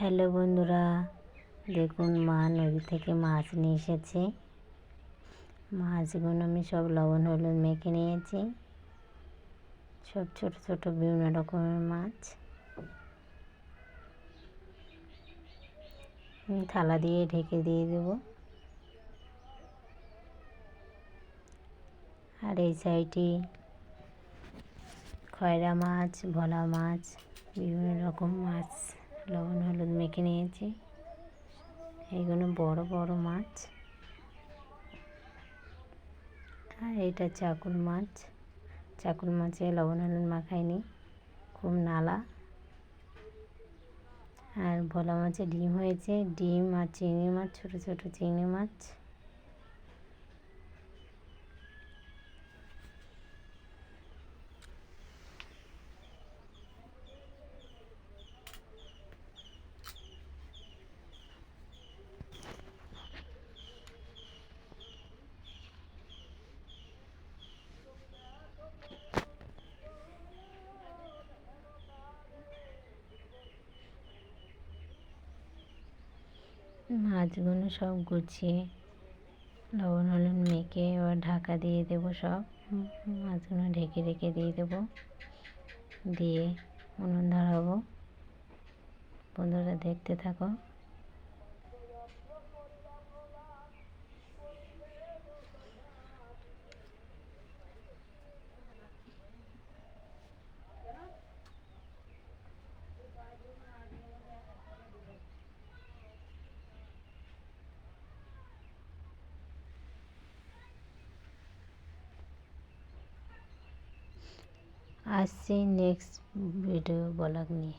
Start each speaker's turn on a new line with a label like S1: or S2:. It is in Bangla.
S1: হ্যালো বন্ধুরা, দেখুন মা নদী থেকে মাছ নিয়ে এসেছে। মাছগুলো আমি সব লবণ, হলুদ মেখে নিয়েছি। সব ছোট ছোট বিভিন্ন রকমের মাছ। আমি থালা দিয়ে ঢেকে দিয়ে দেব। আর এই সাইডে খয়রা মাছ, ভোলা মাছ, বিভিন্ন রকম মাছ, লবণ মেখে নিয়েছি। এইগুলো বড় বড় মাছ। আর এটা চাকুল মাছ। চাকুল মাছে লবণ, হলুদ মাখাইনি। খুব নালা। আর ভোলা মাছে ডিম হয়েছে। ডিম আর চিংড়ি মাছ, ছোট ছোট চিংড়ি মাছ। মাছগুলো সব গুছিয়ে লবণ, হলুদ মেখে এবার ঢাকা দিয়ে দেব সব। মাছগুলো ঢেকে রেখে দিয়ে দেব। দিয়ে উনুন ধরাবো। বন্ধুরা দেখতে থাকো। আসছি নেক্সট ভিডিও ব্লগ নিয়ে।